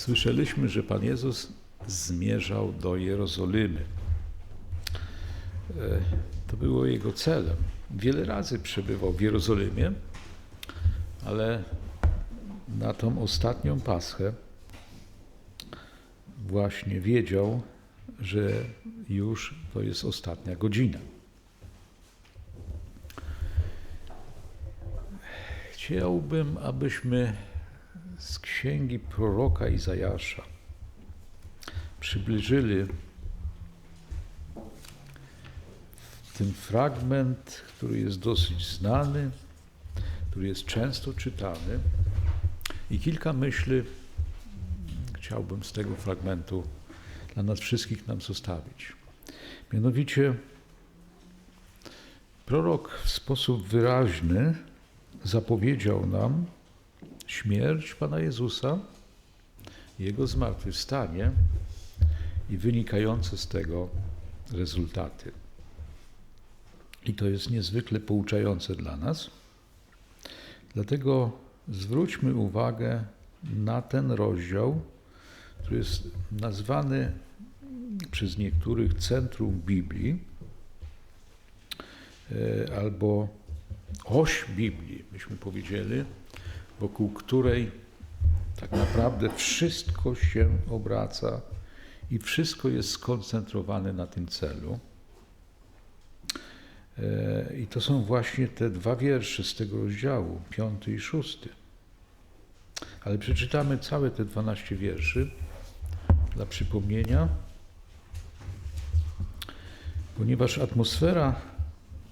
Słyszeliśmy, że Pan Jezus zmierzał do Jerozolimy. E, to było jego celem. Wiele razy przebywał w Jerozolimie, ale na tą ostatnią Paschę właśnie wiedział, że już to jest ostatnia godzina. Chciałbym, abyśmy z księgi proroka Izajasza przybliżyli ten fragment, który jest dosyć znany, który jest często czytany i kilka myśli chciałbym z tego fragmentu dla nas wszystkich nam zostawić. Mianowicie prorok w sposób wyraźny zapowiedział nam śmierć Pana Jezusa, Jego zmartwychwstanie i wynikające z tego rezultaty. I to jest niezwykle pouczające dla nas. Dlatego zwróćmy uwagę na ten rozdział, który jest nazwany przez niektórych centrum Biblii e, albo oś Biblii, byśmy powiedzieli, wokół której tak naprawdę wszystko się obraca i wszystko jest skoncentrowane na tym celu. E, I to są właśnie te dwa wiersze z tego rozdziału, piąty i szósty. Ale przeczytamy całe te dwanaście wierszy dla przypomnienia, ponieważ atmosfera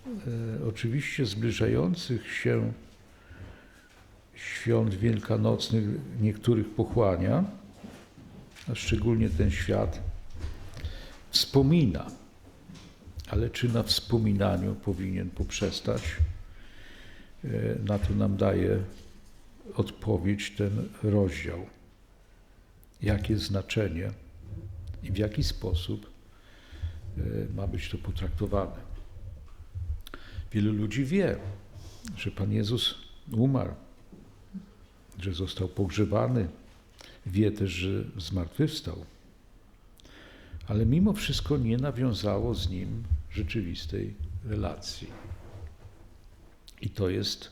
e, oczywiście zbliżających się świąt wielkanocnych niektórych pochłania, a szczególnie ten świat wspomina. Ale czy na wspominaniu powinien poprzestać? E, na to nam daje odpowiedź ten rozdział. Jakie znaczenie i w jaki sposób e, ma być to potraktowane. Wielu ludzi wie, że Pan Jezus umarł że został pogrzebany, wie też, że zmartwychwstał. Ale mimo wszystko nie nawiązało z nim rzeczywistej relacji. I to jest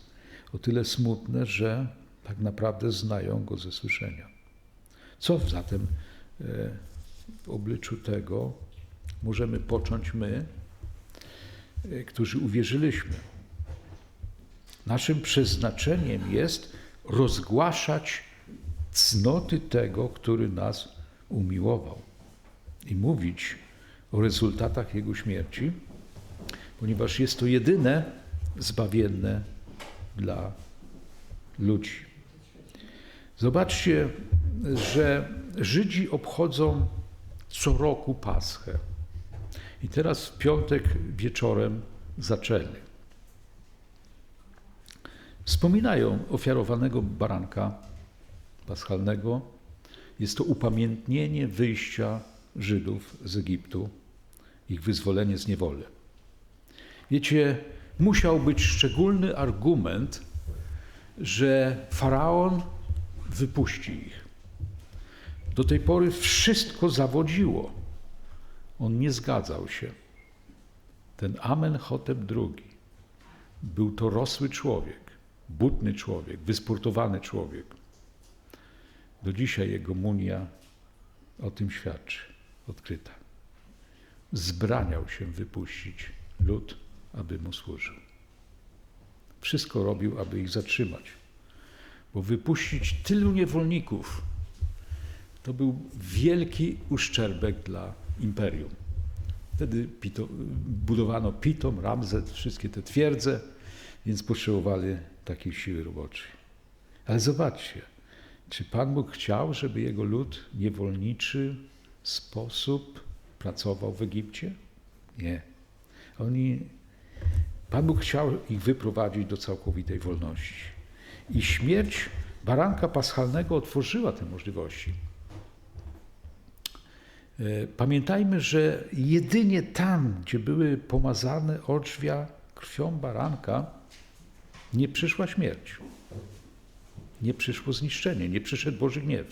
o tyle smutne, że tak naprawdę znają go ze słyszenia. Co zatem e, w obliczu tego możemy począć my, e, którzy uwierzyliśmy? Naszym przeznaczeniem jest rozgłaszać cnoty tego, który nas umiłował i mówić o rezultatach Jego śmierci, ponieważ jest to jedyne zbawienne dla ludzi. Zobaczcie, że Żydzi obchodzą co roku Paschę. I teraz w piątek wieczorem zaczęli. Wspominają ofiarowanego baranka paschalnego. Jest to upamiętnienie wyjścia Żydów z Egiptu, ich wyzwolenie z niewoli. Wiecie, musiał być szczególny argument, że faraon wypuści ich. Do tej pory wszystko zawodziło. On nie zgadzał się. Ten Amenhotep II był to rosły człowiek butny człowiek, wysportowany człowiek. Do dzisiaj jego munia o tym świadczy, odkryta. Zbraniał się wypuścić lud, aby mu służył. Wszystko robił, aby ich zatrzymać, bo wypuścić tylu niewolników to był wielki uszczerbek dla imperium. Wtedy pito, budowano Pitom, Ramzet, wszystkie te twierdze, więc potrzebowali takiej siły roboczej. Ale zobaczcie, czy Pan Bóg chciał, żeby jego lud niewolniczy sposób pracował w Egipcie? Nie. Oni, Pan Bóg chciał ich wyprowadzić do całkowitej wolności. I śmierć baranka paschalnego otworzyła te możliwości. E, pamiętajmy, że jedynie tam, gdzie były pomazane odrzwia krwią baranka, nie przyszła śmierć. Nie przyszło zniszczenie, nie przyszedł Boży gniew.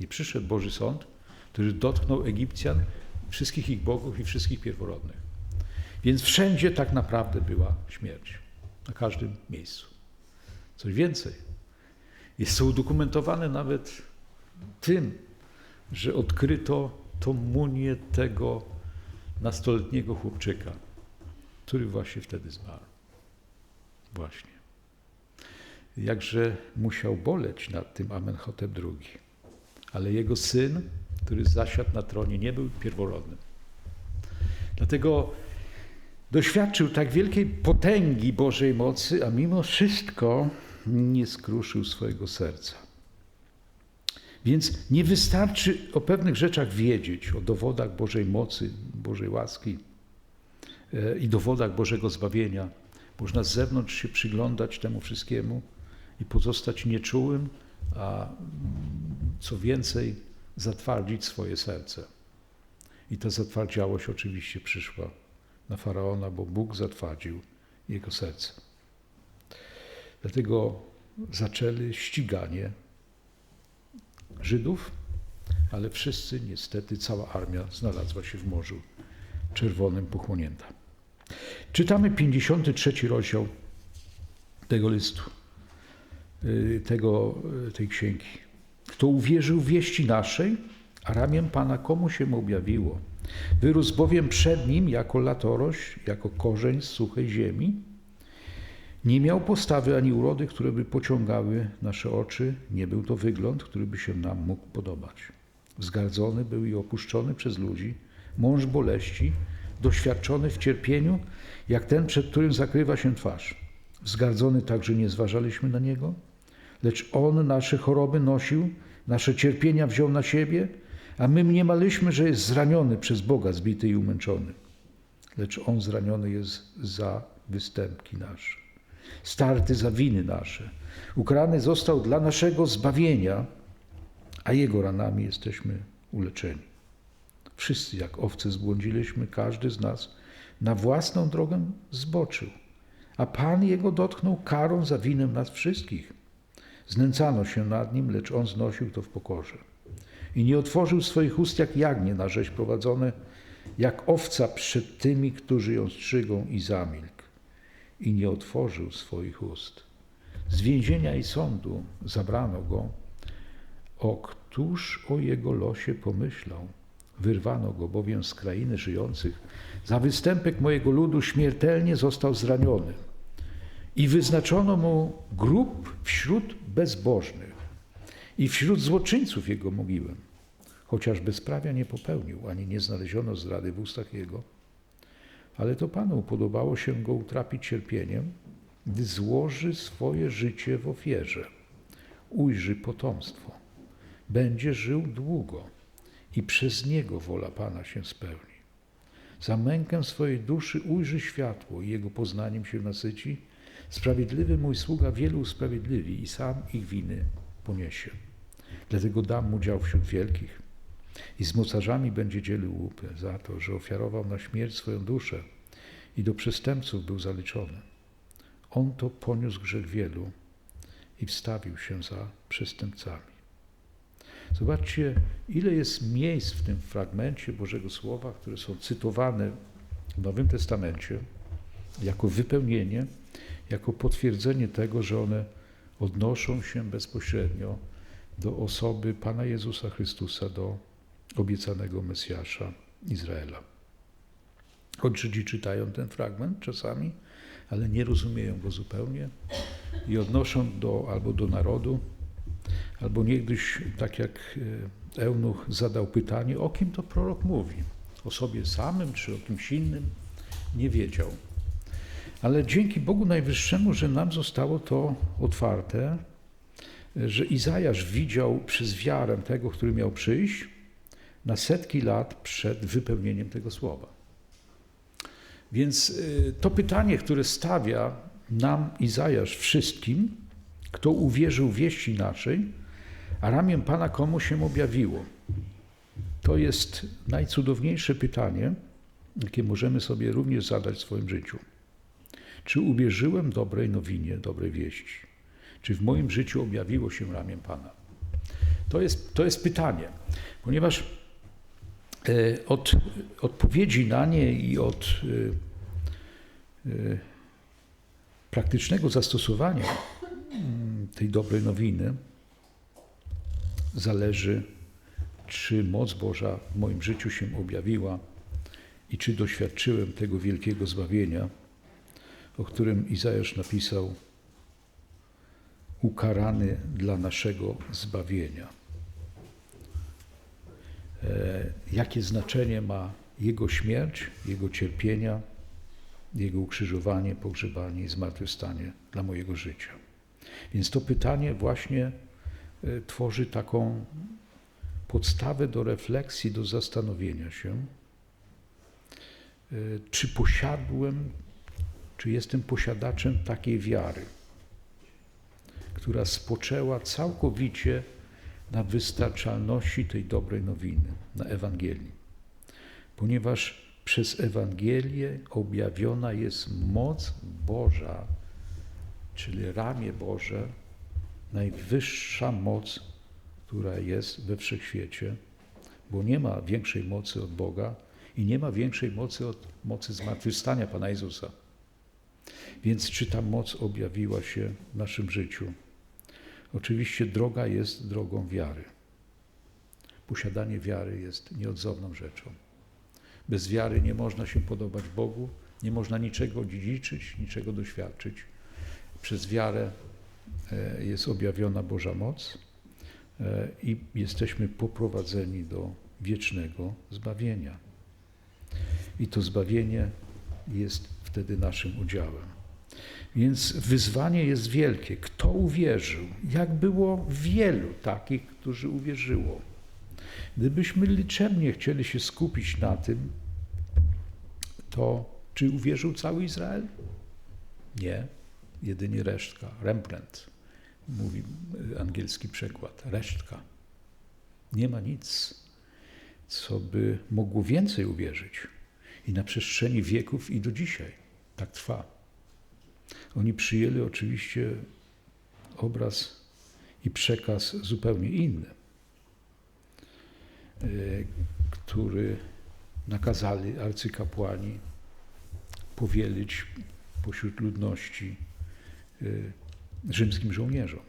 I przyszedł Boży Sąd, który dotknął Egipcjan, wszystkich ich bogów i wszystkich pierworodnych. Więc wszędzie tak naprawdę była śmierć. Na każdym miejscu. Coś więcej. Jest to udokumentowane nawet tym, że odkryto tą munię tego nastoletniego chłopczyka, który właśnie wtedy zmarł. Właśnie. Jakże musiał boleć nad tym Amenhotep II. Ale jego syn, który zasiadł na tronie, nie był pierworodnym. Dlatego doświadczył tak wielkiej potęgi Bożej mocy, a mimo wszystko nie skruszył swojego serca. Więc nie wystarczy o pewnych rzeczach wiedzieć, o dowodach Bożej mocy, Bożej łaski e, i dowodach Bożego zbawienia. Można z zewnątrz się przyglądać temu wszystkiemu i pozostać nieczułym, a co więcej, zatwardzić swoje serce. I ta zatwardziałość oczywiście przyszła na faraona, bo Bóg zatwardził jego serce. Dlatego zaczęli ściganie Żydów, ale wszyscy, niestety, cała armia znalazła się w Morzu Czerwonym pochłonięta. Czytamy 53 rozdział tego listu, tego, y, tej księgi. Kto uwierzył wieści naszej, a ramię Pana komu się objawiło. Wyrósł bowiem przed nim jako latorość, jako korzeń z suchej ziemi, nie miał postawy ani urody, które by pociągały nasze oczy. Nie był to wygląd, który by się nam mógł podobać. Wzgardzony był i opuszczony przez ludzi, mąż boleści, doświadczony w cierpieniu, jak ten, przed którym zakrywa się twarz. Wzgardzony także nie zważaliśmy na niego, lecz on nasze choroby nosił, nasze cierpienia wziął na siebie, a my mniemaliśmy, że jest zraniony przez Boga, zbity i umęczony. Lecz on zraniony jest za występki nasze starty za winy nasze. Ukrany został dla naszego zbawienia, a Jego ranami jesteśmy uleczeni. Wszyscy jak owce zbłądziliśmy, każdy z nas na własną drogę zboczył, a Pan Jego dotknął karą za winę nas wszystkich. Znęcano się nad Nim, lecz On znosił to w pokorze. I nie otworzył swoich ust jak jagnie na rzeź prowadzone, jak owca przed tymi, którzy ją strzygą i zamilkł i nie otworzył swoich ust. Z więzienia i sądu zabrano go. O któż o jego losie pomyślał? Wyrwano go bowiem z krainy żyjących. Za występek mojego ludu śmiertelnie został zraniony. I wyznaczono mu grób wśród bezbożnych i wśród złoczyńców jego mogiłem. Chociaż bezprawia nie popełnił, ani nie znaleziono zdrady w ustach jego, ale to Panu podobało się go utrapić cierpieniem, gdy złoży swoje życie w ofierze. Ujrzy potomstwo. Będzie żył długo i przez niego wola Pana się spełni. Za mękę swojej duszy ujrzy światło i jego poznaniem się nasyci. Sprawiedliwy mój sługa wielu usprawiedliwi i sam ich winy poniesie. Dlatego dam mu dział wśród wielkich i z mocarzami będzie dzielił łupy za to, że ofiarował na śmierć swoją duszę i do przestępców był zaliczony. On to poniósł grzech wielu i wstawił się za przestępcami. Zobaczcie, ile jest miejsc w tym fragmencie Bożego Słowa, które są cytowane w Nowym Testamencie jako wypełnienie, jako potwierdzenie tego, że one odnoszą się bezpośrednio do osoby Pana Jezusa Chrystusa, do obiecanego Mesjasza Izraela. Choć Żydzi czytają ten fragment czasami, ale nie rozumieją go zupełnie i odnoszą do, albo do narodu, albo niegdyś, tak jak e, Eunuch zadał pytanie, o kim to prorok mówi? O sobie samym czy o kimś innym? Nie wiedział. Ale dzięki Bogu Najwyższemu, że nam zostało to otwarte, że Izajasz widział przez wiarę tego, który miał przyjść, na setki lat przed wypełnieniem tego słowa. Więc y, to pytanie, które stawia nam Izajasz wszystkim, kto uwierzył wieści naszej, a ramię Pana komu się objawiło. To jest najcudowniejsze pytanie, jakie możemy sobie również zadać w swoim życiu. Czy uwierzyłem dobrej nowinie, dobrej wieści? Czy w moim życiu objawiło się ramię Pana? To jest, to jest pytanie, ponieważ e, od odpowiedzi na nie i od e, e, praktycznego zastosowania mm, tej dobrej nowiny zależy, czy moc Boża w moim życiu się objawiła i czy doświadczyłem tego wielkiego zbawienia, o którym Izajasz napisał, ukarany dla naszego zbawienia. E, jakie znaczenie ma Jego śmierć, Jego cierpienia, Jego ukrzyżowanie, pogrzebanie i zmartwychwstanie dla mojego życia. Więc to pytanie właśnie e, tworzy taką podstawę do refleksji, do zastanowienia się, e, czy posiadłem, czy jestem posiadaczem takiej wiary, która spoczęła całkowicie na wystarczalności tej dobrej nowiny, na Ewangelii. Ponieważ przez Ewangelię objawiona jest moc Boża, czyli ramię Boże, najwyższa moc, która jest we wszechświecie, bo nie ma większej mocy od Boga i nie ma większej mocy od mocy zmartwychwstania Pana Jezusa. Więc czy ta moc objawiła się w naszym życiu? Oczywiście droga jest drogą wiary. Posiadanie wiary jest nieodzowną rzeczą. Bez wiary nie można się podobać Bogu, nie można niczego dziedziczyć, niczego doświadczyć. Przez wiarę e, jest objawiona Boża moc e, i jesteśmy poprowadzeni do wiecznego zbawienia. I to zbawienie jest wtedy naszym udziałem. Więc wyzwanie jest wielkie. Kto uwierzył? Jak było wielu takich, którzy uwierzyło. Gdybyśmy liczebnie chcieli się skupić na tym, to czy uwierzył cały Izrael? Nie, jedynie resztka, remnant, mówi angielski przekład, resztka. Nie ma nic, co by mogło więcej uwierzyć. I na przestrzeni wieków i do dzisiaj tak trwa. Oni przyjęli oczywiście obraz i przekaz zupełnie inny, e, który nakazali arcykapłani powielić pośród ludności e, rzymskim żołnierzom.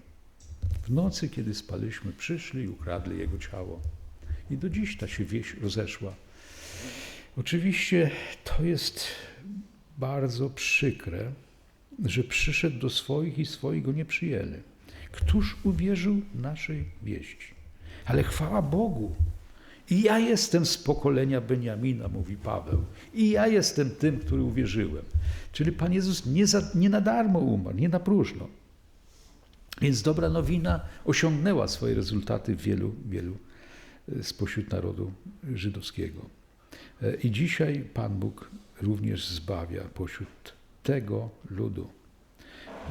W nocy, kiedy spaliśmy, przyszli i ukradli jego ciało. I do dziś ta się wieś rozeszła. Oczywiście to jest bardzo przykre, że przyszedł do swoich i swoich go nie przyjęli. Któż uwierzył naszej wieści? Ale chwała Bogu. I ja jestem z pokolenia Beniamina, mówi Paweł. I ja jestem tym, który uwierzyłem. Czyli Pan Jezus nie, za, nie na darmo umarł, nie na próżno. Więc dobra nowina osiągnęła swoje rezultaty w wielu, wielu e, spośród narodu żydowskiego. I dzisiaj Pan Bóg również zbawia pośród tego ludu.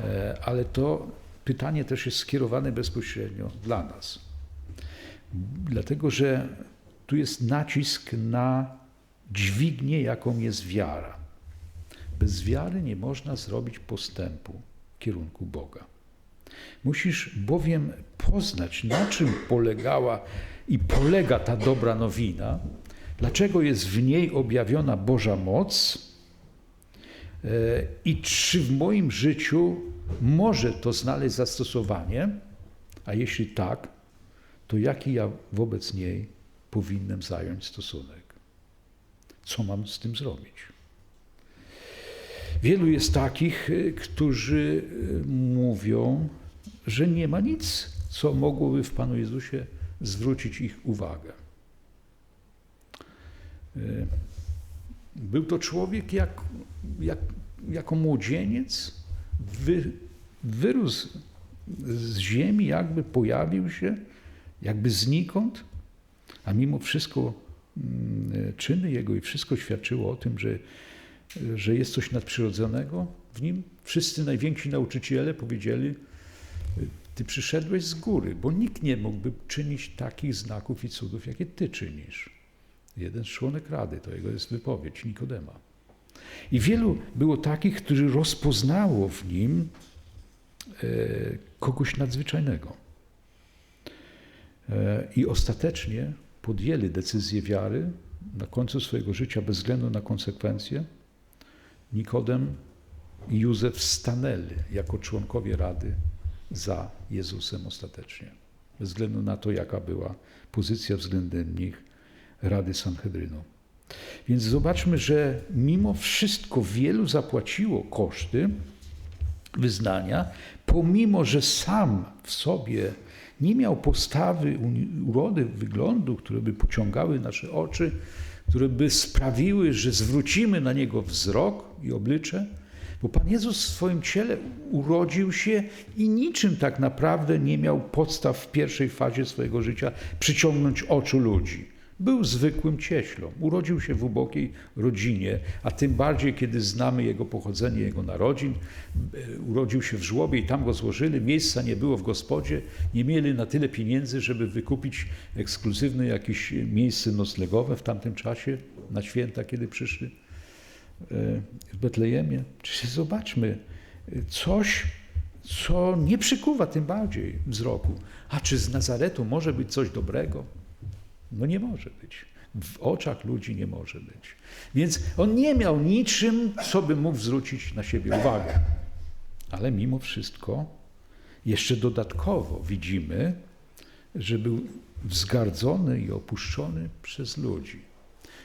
E, ale to pytanie też jest skierowane bezpośrednio dla nas. Dlatego, że tu jest nacisk na dźwignię, jaką jest wiara. Bez wiary nie można zrobić postępu w kierunku Boga. Musisz bowiem poznać, na czym polegała i polega ta dobra nowina, dlaczego jest w niej objawiona Boża moc E, i czy w moim życiu może to znaleźć zastosowanie, a jeśli tak, to jaki ja wobec niej powinienem zająć stosunek? Co mam z tym zrobić? Wielu jest takich, e, którzy e, mówią, że nie ma nic, co mogłoby w Panu Jezusie zwrócić ich uwagę. Był to człowiek jak, jak, jako młodzieniec, wy, wyrósł z ziemi, jakby pojawił się, jakby znikąd, a mimo wszystko mm, czyny jego i wszystko świadczyło o tym, że, że jest coś nadprzyrodzonego w nim. Wszyscy najwięksi nauczyciele powiedzieli, ty przyszedłeś z góry, bo nikt nie mógłby czynić takich znaków i cudów, jakie ty czynisz. Jeden członek rady, to jego jest wypowiedź Nikodema. I wielu było takich, którzy rozpoznało w nim e, kogoś nadzwyczajnego. E, I ostatecznie podjęli decyzję wiary na końcu swojego życia, bez względu na konsekwencje. Nikodem i Józef stanęli jako członkowie Rady za Jezusem ostatecznie. Bez względu na to, jaka była pozycja względem nich Rady Sanhedrynu. Więc zobaczmy, że mimo wszystko wielu zapłaciło koszty wyznania, pomimo że sam w sobie nie miał postawy, urody, wyglądu, które by pociągały nasze oczy, które by sprawiły, że zwrócimy na niego wzrok i oblicze, bo Pan Jezus w swoim ciele urodził się i niczym tak naprawdę nie miał podstaw w pierwszej fazie swojego życia przyciągnąć oczu ludzi. Był zwykłym cieślą. Urodził się w ubogiej rodzinie, a tym bardziej, kiedy znamy jego pochodzenie, jego narodzin. E, urodził się w żłobie i tam go złożyli. Miejsca nie było w gospodzie. Nie mieli na tyle pieniędzy, żeby wykupić ekskluzywne jakieś miejsce noclegowe w tamtym czasie, na święta, kiedy przyszli e, w Betlejemie. Czy zobaczmy, coś, co nie przykuwa tym bardziej wzroku. A czy z Nazaretu może być coś dobrego? No nie może być. W oczach ludzi nie może być. Więc on nie miał niczym, co by mógł zwrócić na siebie uwagę. Ale mimo wszystko, jeszcze dodatkowo widzimy, że był wzgardzony i opuszczony przez ludzi.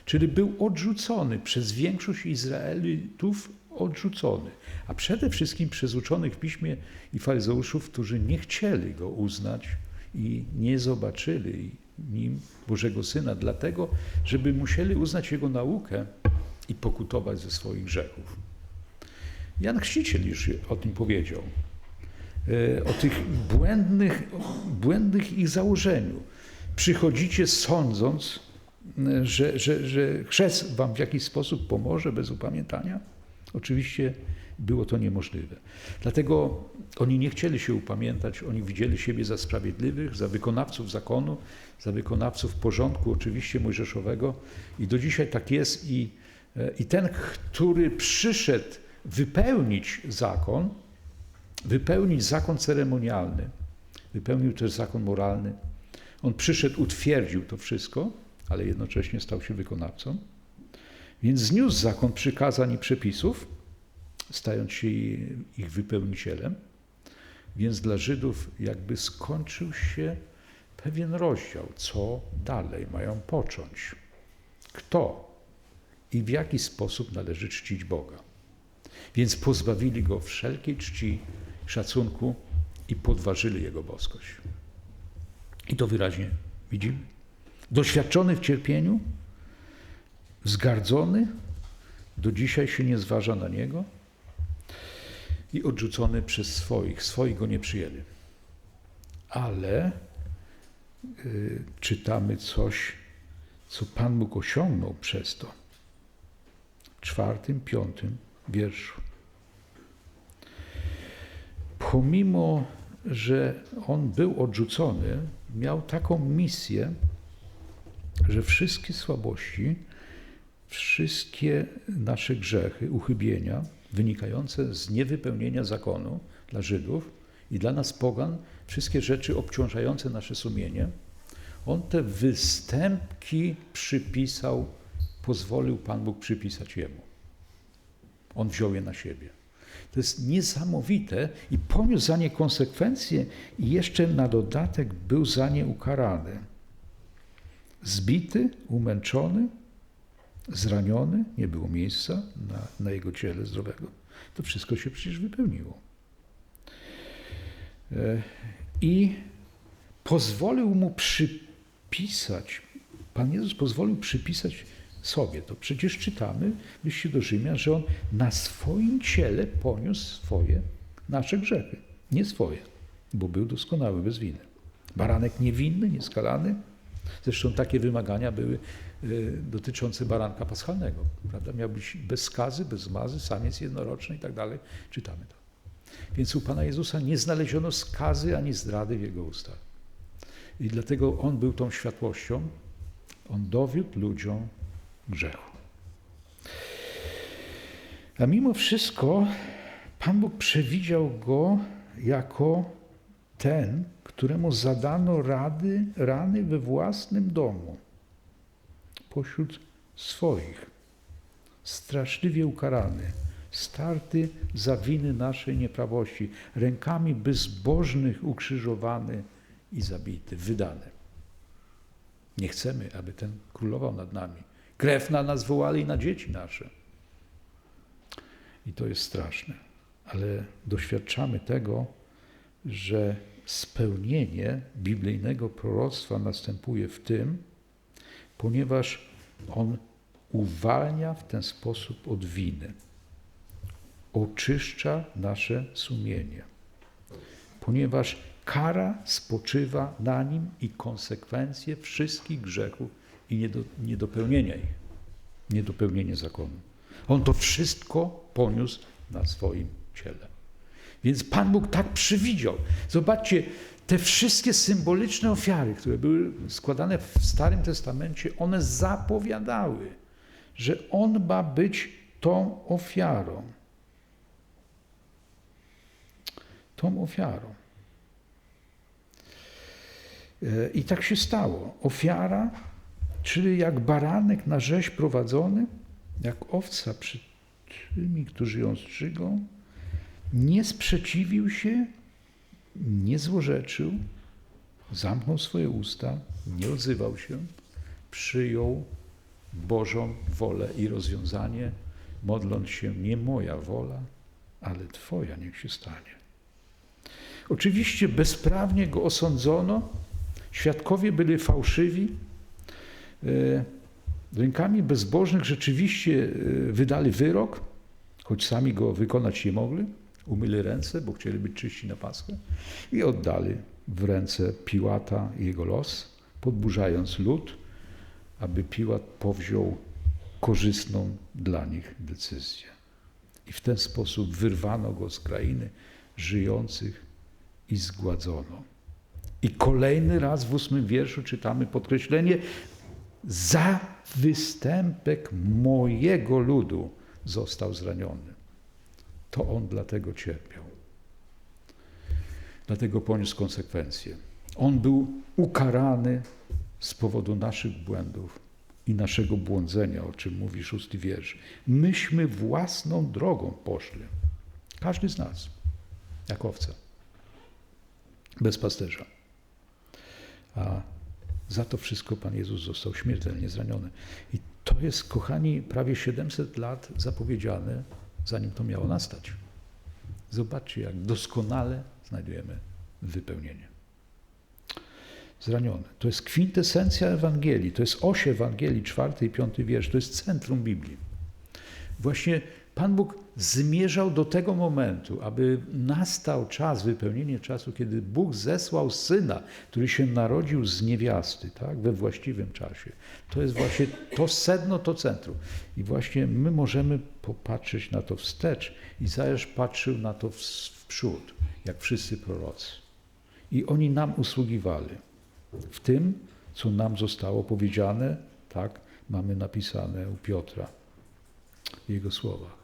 Czyli był odrzucony przez większość Izraelitów, odrzucony. A przede wszystkim przez uczonych w piśmie i faryzeuszów, którzy nie chcieli go uznać i nie zobaczyli nim Bożego Syna, dlatego, żeby musieli uznać Jego naukę i pokutować ze swoich grzechów. Jan Chrzciciel już o tym powiedział. E, o tych błędnych, błędnych ich założeniu. Przychodzicie sądząc, że, że, że chrzest wam w jakiś sposób pomoże bez upamiętania? Oczywiście było to niemożliwe. Dlatego oni nie chcieli się upamiętać, oni widzieli siebie za sprawiedliwych, za wykonawców zakonu, za wykonawców porządku, oczywiście mojżeszowego. I do dzisiaj tak jest. I, e, i ten, który przyszedł wypełnić zakon, wypełnić zakon ceremonialny, wypełnił też zakon moralny. On przyszedł, utwierdził to wszystko, ale jednocześnie stał się wykonawcą. Więc zniósł zakon przykazań i przepisów, stając się ich wypełnicielem. Więc dla Żydów jakby skończył się pewien rozdział, co dalej mają począć. Kto i w jaki sposób należy czcić Boga. Więc pozbawili go wszelkiej czci, szacunku i podważyli jego boskość. I to wyraźnie widzimy. Doświadczony w cierpieniu, wzgardzony, do dzisiaj się nie zważa na niego i odrzucony przez swoich. Swoich go nie przyjęli. Ale y, czytamy coś, co Pan Bóg osiągnął przez to. W czwartym, piątym wierszu. Pomimo, że on był odrzucony, miał taką misję, że wszystkie słabości, wszystkie nasze grzechy, uchybienia wynikające z niewypełnienia zakonu dla Żydów i dla nas pogan, wszystkie rzeczy obciążające nasze sumienie, on te występki przypisał, pozwolił Pan Bóg przypisać Jemu. On wziął je na siebie. To jest niesamowite i poniósł za nie konsekwencje i jeszcze na dodatek był za nie ukarany. Zbity, umęczony, zraniony, nie było miejsca na, na jego ciele zdrowego. To wszystko się przecież wypełniło. E, I pozwolił mu przypisać, Pan Jezus pozwolił przypisać sobie to. Przecież czytamy w liście do Rzymian, że On na swoim ciele poniósł swoje, nasze grzechy. Nie swoje, bo był doskonały, bez winy. Baranek niewinny, nieskalany. Zresztą takie wymagania były y, dotyczące baranka paschalnego. Prawda? Miał być bez skazy, bez mazy, samiec jednoroczny i tak dalej. Czytamy to. Więc u Pana Jezusa nie znaleziono skazy ani zdrady w Jego ustach. I dlatego On był tą światłością. On dowiódł ludziom grzechu. A mimo wszystko Pan Bóg przewidział go jako ten, któremu zadano rady, rany we własnym domu, pośród swoich, straszliwie ukarany, starty za winy naszej nieprawości, rękami bezbożnych ukrzyżowany i zabity, wydany. Nie chcemy, aby ten królował nad nami. Krew na nas wołali i na dzieci nasze. I to jest straszne. Ale doświadczamy tego, że spełnienie biblijnego proroctwa następuje w tym, ponieważ on uwalnia w ten sposób od winy, oczyszcza nasze sumienie, ponieważ kara spoczywa na nim i konsekwencje wszystkich grzechów i niedo, niedopełnienia ich, niedopełnienie zakonu. On to wszystko poniósł na swoim ciele. Więc Pan Bóg tak przewidział. Zobaczcie, te wszystkie symboliczne ofiary, które były składane w Starym Testamencie, one zapowiadały, że On ma być tą ofiarą. Tą ofiarą. E, I tak się stało. Ofiara, czyli jak baranek na rzeź prowadzony, jak owca przed tymi, którzy ją strzygą, nie sprzeciwił się, nie złorzeczył, zamknął swoje usta, nie odzywał się, przyjął Bożą wolę i rozwiązanie, modląc się nie moja wola, ale Twoja niech się stanie. Oczywiście bezprawnie go osądzono, świadkowie byli fałszywi, e, rękami bezbożnych rzeczywiście e, wydali wyrok, choć sami go wykonać nie mogli umyli ręce, bo chcieli być czyści na Paschę i oddali w ręce Piłata jego los, podburzając lud, aby Piłat powziął korzystną dla nich decyzję. I w ten sposób wyrwano go z krainy żyjących i zgładzono. I kolejny raz w ósmym wierszu czytamy podkreślenie za występek mojego ludu został zraniony. To on dlatego cierpiał. Dlatego poniósł konsekwencje. On był ukarany z powodu naszych błędów i naszego błądzenia, o czym mówi szósty wiersz. Myśmy własną drogą poszli. Każdy z nas, jak owca, bez pasterza. A za to wszystko Pan Jezus został śmiertelnie zraniony. I to jest, kochani, prawie 700 lat zapowiedziane zanim to miało nastać. Zobaczcie, jak doskonale znajdujemy wypełnienie. Zranione. To jest kwintesencja Ewangelii, to jest oś Ewangelii, czwarty i piąty wiersz, to jest centrum Biblii. Właśnie Pan Bóg zmierzał do tego momentu, aby nastał czas, wypełnienie czasu, kiedy Bóg zesłał syna, który się narodził z niewiasty, tak, we właściwym czasie. To jest właśnie to sedno, to centrum. I właśnie my możemy popatrzeć na to wstecz. Izajasz patrzył na to w, w przód, jak wszyscy prorocy. I oni nam usługiwali w tym, co nam zostało powiedziane, tak, mamy napisane u Piotra jego słowach.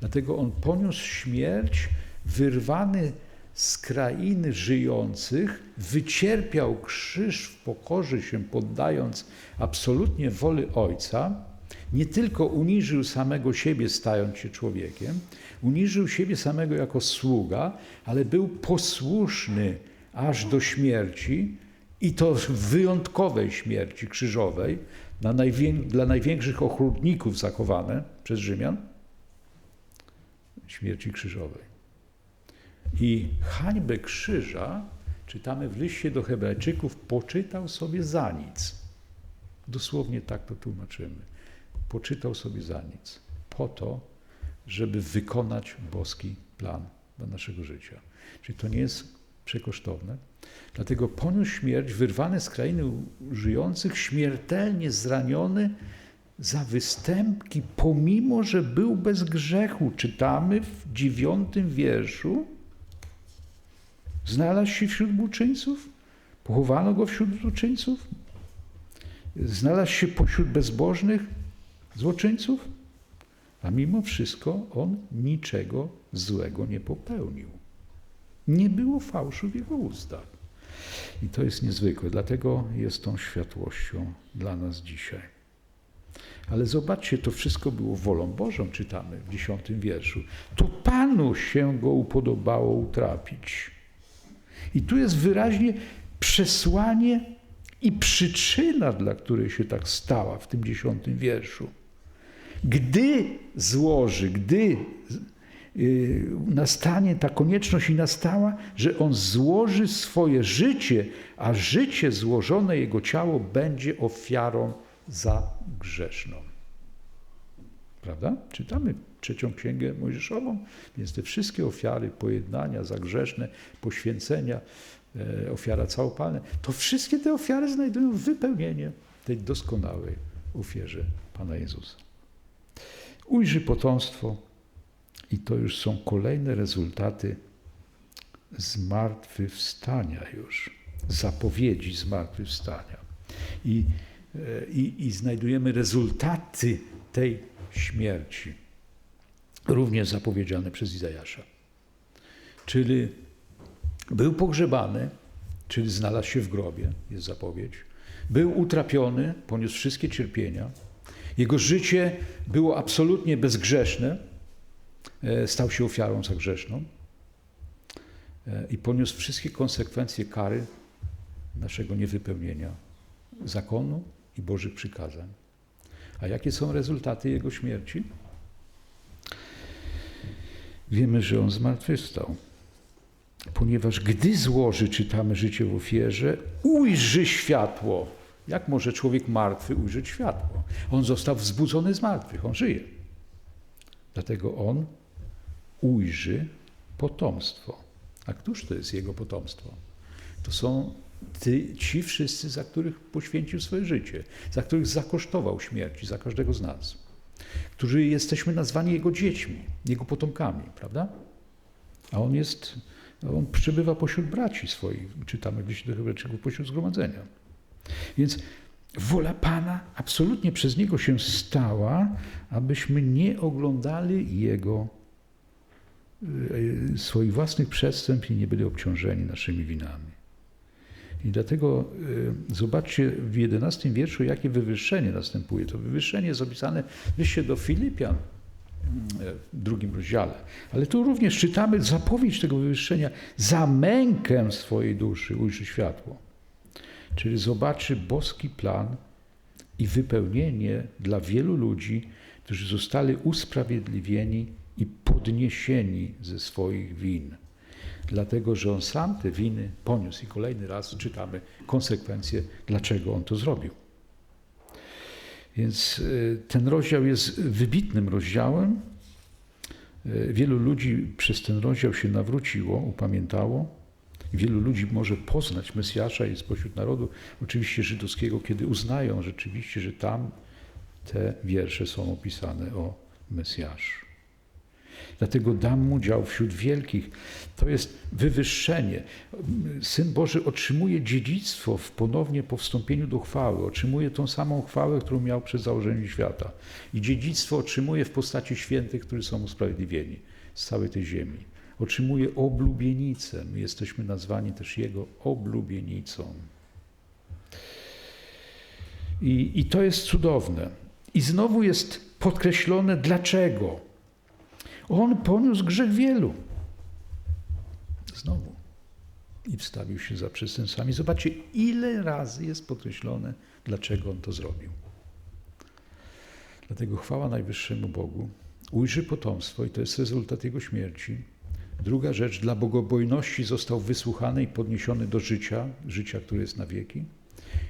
Dlatego on poniósł śmierć, wyrwany z krainy żyjących, wycierpiał krzyż w pokorze się, poddając absolutnie woli Ojca, nie tylko uniżył samego siebie, stając się człowiekiem, uniżył siebie samego jako sługa, ale był posłuszny aż do śmierci i to wyjątkowej śmierci krzyżowej, dla największych ochrudników zachowane przez Rzymian śmierci krzyżowej. I hańbę krzyża, czytamy w liście do Hebrajczyków, poczytał sobie za nic. Dosłownie tak to tłumaczymy. Poczytał sobie za nic. Po to, żeby wykonać boski plan dla naszego życia. Czyli to nie jest przekosztowne. Dlatego poniósł śmierć, wyrwany z krainy żyjących, śmiertelnie zraniony, za występki, pomimo że był bez grzechu. Czytamy w dziewiątym wierszu. Znalazł się wśród złoczyńców? Pochowano go wśród złoczyńców? Znalazł się pośród bezbożnych złoczyńców? A mimo wszystko on niczego złego nie popełnił. Nie było fałszu w jego ustach. I to jest niezwykłe, dlatego jest tą światłością dla nas dzisiaj. Ale zobaczcie, to wszystko było wolą Bożą, czytamy w dziesiątym wierszu. To Panu się go upodobało utrapić. I tu jest wyraźnie przesłanie i przyczyna, dla której się tak stała w tym dziesiątym wierszu. Gdy złoży, gdy y, nastanie ta konieczność i nastała, że on złoży swoje życie, a życie złożone jego ciało będzie ofiarą za grzeszną. Prawda? Czytamy trzecią księgę Mojżeszową, więc te wszystkie ofiary, pojednania za grzeszne, poświęcenia, e, ofiara całopalna, to wszystkie te ofiary znajdują wypełnienie tej doskonałej ofierze Pana Jezusa. Ujrzy potomstwo i to już są kolejne rezultaty zmartwychwstania już, zapowiedzi zmartwychwstania. I, i, i znajdujemy rezultaty tej śmierci, również zapowiedziane przez Izajasza. Czyli był pogrzebany, czyli znalazł się w grobie, jest zapowiedź. Był utrapiony, poniósł wszystkie cierpienia. Jego życie było absolutnie bezgrzeszne, e, stał się ofiarą za grzeszną e, i poniósł wszystkie konsekwencje kary naszego niewypełnienia zakonu i Bożych przykazań. A jakie są rezultaty jego śmierci? Wiemy, że on zmartwychwstał. Ponieważ gdy złoży, czytamy życie w ofierze, ujrzy światło. Jak może człowiek martwy ujrzeć światło? On został wzbudzony z martwych, on żyje. Dlatego on ujrzy potomstwo. A któż to jest jego potomstwo? To są ty, ci wszyscy, za których poświęcił swoje życie, za których zakosztował śmierci, za każdego z nas, którzy jesteśmy nazwani Jego dziećmi, Jego potomkami, prawda? A On jest, On przebywa pośród braci swoich, czytamy w liście do Hebrajczyków, pośród zgromadzenia. Więc wola Pana absolutnie przez Niego się stała, abyśmy nie oglądali Jego e, swoich własnych przestępstw i nie byli obciążeni naszymi winami. I dlatego y, zobaczcie w jedenastym wierszu, jakie wywyższenie następuje. To wywyższenie jest opisane w liście do Filipian y, w drugim rozdziale. Ale tu również czytamy zapowiedź tego wywyższenia. Za mękę swojej duszy ujrzy światło. Czyli zobaczy boski plan i wypełnienie dla wielu ludzi, którzy zostali usprawiedliwieni i podniesieni ze swoich win dlatego że on sam te winy poniósł. I kolejny raz czytamy konsekwencje, dlaczego on to zrobił. Więc y, ten rozdział jest wybitnym rozdziałem. Y, wielu ludzi przez ten rozdział się nawróciło, upamiętało. Wielu ludzi może poznać Mesjasza i spośród narodu, oczywiście żydowskiego, kiedy uznają rzeczywiście, że tam te wiersze są opisane o Mesjaszu. Dlatego dam mu dział wśród wielkich. To jest wywyższenie. Syn Boży otrzymuje dziedzictwo w ponownie po wstąpieniu do chwały. Otrzymuje tą samą chwałę, którą miał przed założeniem świata. I dziedzictwo otrzymuje w postaci świętych, którzy są usprawiedliwieni z całej tej ziemi. Otrzymuje oblubienicę. My jesteśmy nazwani też Jego oblubienicą. I, I to jest cudowne. I znowu jest podkreślone, dlaczego. On poniósł grzech wielu. Znowu. I wstawił się za przestępstwami. Zobaczcie, ile razy jest podkreślone, dlaczego on to zrobił. Dlatego chwała Najwyższemu Bogu. Ujrzy potomstwo i to jest rezultat jego śmierci. Druga rzecz, dla bogobojności został wysłuchany i podniesiony do życia, życia, które jest na wieki.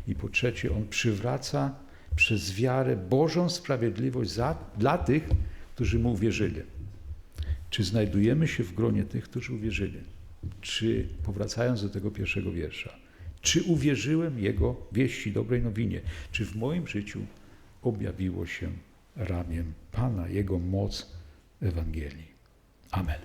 I po trzecie, on przywraca przez wiarę Bożą sprawiedliwość za, dla tych, którzy mu uwierzyli. Czy znajdujemy się w gronie tych, którzy uwierzyli? Czy, powracając do tego pierwszego wiersza, czy uwierzyłem Jego wieści, dobrej nowinie? Czy w moim życiu objawiło się ramię Pana, Jego moc Ewangelii? Amen.